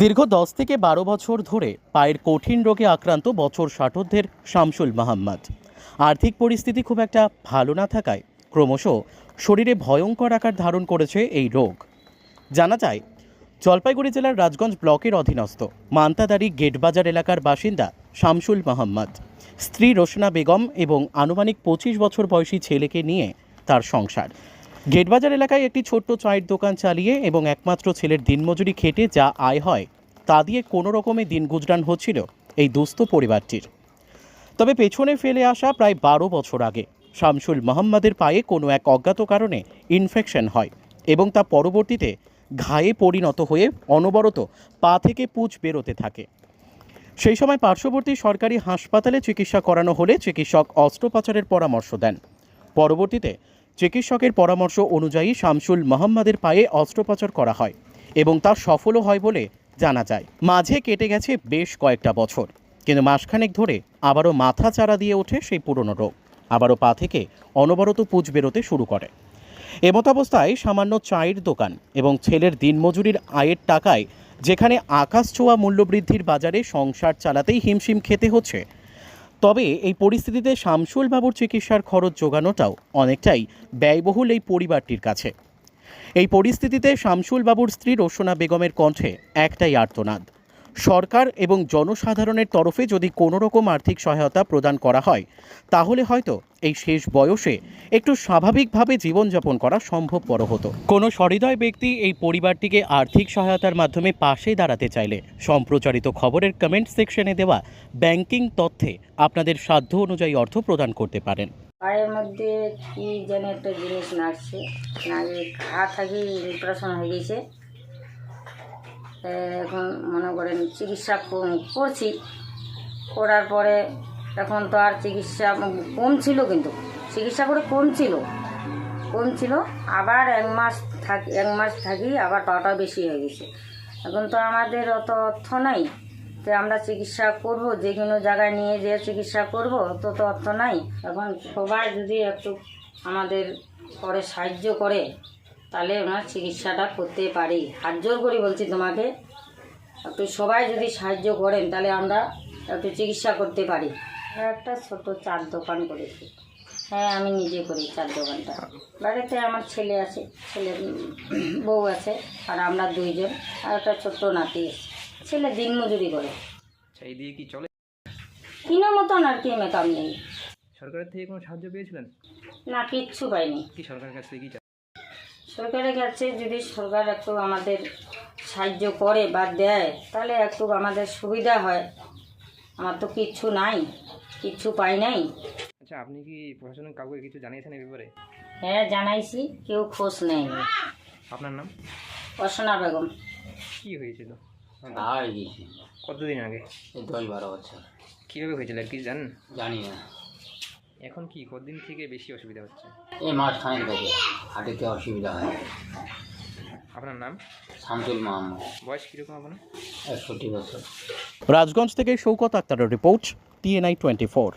দীর্ঘ দশ থেকে বারো বছর ধরে পায়ের কঠিন রোগে আক্রান্ত বছর ষাটোর্ধের শামসুল মাহমদ। আর্থিক পরিস্থিতি খুব একটা ভালো না থাকায় ক্রমশ শরীরে ভয়ঙ্কর আকার ধারণ করেছে এই রোগ। জানা যায়, জলপাইগুড়ি জেলার রাজগঞ্জ ব্লকের অধীনস্থ মান্তাদারি গেটবাজার এলাকার বাসিন্দা শামসুল মাহমদ। স্ত্রী রোশনা বেগম এবং আনুমানিক পঁচিশ বছর বয়সী ছেলেকে নিয়ে তার সংসার। গেটবাজার এলাকায় একটি ছোট্ট চায়ের দোকান চালিয়ে এবং একমাত্র ছেলের দিনমজুরি খেটে যা আয় হয়, তা দিয়ে কোনো রকমে দিন গুজরান হচ্ছিল এই দুস্থ পরিবারটির। তবে পেছনে ফেলে আসা প্রায় বারো বছর আগে, শামসুল মোহাম্মদের পায়ে কোনো এক অজ্ঞাত কারণে ইনফেকশন হয় এবং তা পরবর্তীতে ঘায়ে পরিণত হয়ে অনবরত পা থেকে পুঁজ বেরোতে থাকে। সেই সময় পার্শ্ববর্তী সরকারি হাসপাতালে চিকিৎসা করানো হলে চিকিৎসক অস্ত্রোপচারের পরামর্শ দেন। পরবর্তীতে চিকিৎসকের পরামর্শ অনুযায়ী শামসুল মোহাম্মদের পায়ে অস্ত্রোপচার করা হয় এবং তা সফলও হয় বলে জানা যায়। মাঝে কেটে গেছে বেশ কয়েকটা বছর, কিন্তু মাসখানেক ধরে আবারও মাথা চারা দিয়ে ওঠে সেই পুরনো রোগ। আবারও পা থেকে অনবরত পুঁজ বেরোতে শুরু করে। এমত অবস্থায় সামান্য চায়ের দোকান এবং ছেলের দিনমজুরির আয়ের টাকায় যেখানে আকাশ ছোঁয়া মূল্যবৃদ্ধির বাজারে সংসার চালাতেই হিমশিম খেতে হচ্ছে তবে এই পরিস্থিতিতে শামসুল বাবুর চিকিৎসার খরচ যোগানোটাও অনেকটাই ব্যয়বহুল এই পরিবারটির কাছে। এই পরিস্থিতিতে শামসুল বাবুর স্ত্রী রোশনা বেগমের কণ্ঠে একটাই আর্তনাদ। সরকার এবং জনসাধারণের তরফে যদি কোনো রকম আর্থিক সহায়তা প্রদান করা হয়, তাহলে হয়তো এই শেষ বয়সে একটু স্বাভাবিকভাবে জীবনযাপন করা সম্ভবপর হতো। কোনো সহৃদয় ব্যক্তি এই পরিবারটিকে আর্থিক সহায়তার মাধ্যমে পাশে দাঁড়াতে চাইলে, সম্প্রচারিত খবরের কমেন্ট সেকশনে দেওয়া ব্যাংকিং তথ্যে আপনাদের সাধ্য অনুযায়ী অর্থ প্রদান করতে পারেন। পায়ের মধ্যে কি যেন একটা জিনিস নাচছে নাচে ঘা থাকি ইনপ্রেশন হয়ে গেছে। এখন মনে করেন চিকিৎসা করছি। করার পরে এখন তো আর চিকিৎসা কম ছিল কিন্তু। চিকিৎসা করে কম ছিল। কম ছিল। আবার এক মাস থাকি, এক মাস থাকি, আবার পাওয়াটা বেশি হয়ে গেছে। এখন তো আমাদের অত অর্থ নাই। যে আমরা চিকিৎসা করব, যে কোনো জায়গায় নিয়ে যেয়ে চিকিৎসা করব তো তো অর্থ নাই। এখন সবাই যদি একটু আমাদের পরে সাহায্য করে তাহলে ওনার চিকিৎসাটা করতে পারি। হাত জোর করি বলছি তোমাকে। একটু সবাই যদি সাহায্য করেন তাহলে আমরা একটু চিকিৎসা করতে পারি। একটা ছোট চার দোকান করেছি। হ্যাঁ আমি নিজে করি চার দোকানটা। বাড়িতে আমার ছেলে আছে ছেলে বউ আছে আর আমরা দুইজন। আর একটা ছোট্ট নাতি আছে। ছেলে দিনমজুরি করে। আচ্ছা দিয়ে কি চলে? কিনো মতন আর কি মেকআপ নেই। সরকারের থেকে কোনো সাহায্য পেয়েছিলেন? না কিচ্ছু পাইনি। কি সরকারের কাছ থেকে কি? সরকারের কাছে যদি সরকার একটু আমাদের সাহায্য করে বা দেয় তাহলে একটু আমাদের সুবিধা হয়। আমার তো কিচ্ছু নাই কিচ্ছু পাই নাই। আচ্ছা আপনি কি প্রশাসনিক কাউকে কিছু জানিয়েছেন এই ব্যাপারে? হ্যাঁ জানাইছি কেউ খোঁজ নেয়নি আপনার নাম? অসনা বেগম। কি হয়েছিল? কতদিন আগে? দশ বারো বছর। কীভাবে হয়েছিল আর কি জানেন? জানি না। এখন কি? কতদিন থেকে বেশি অসুবিধা হচ্ছে? এই মাস খানিক থেকে হাঁটিতে অসুবিধা হয়। আপনার নাম? শামসুল মোহাম্মদ বয়স কীরকম আপনার? একষট্টি বছর। রাজগঞ্জ থেকে শৌকত আক্তারের রিপোর্ট টিএনআই টোয়েন্টি ফোর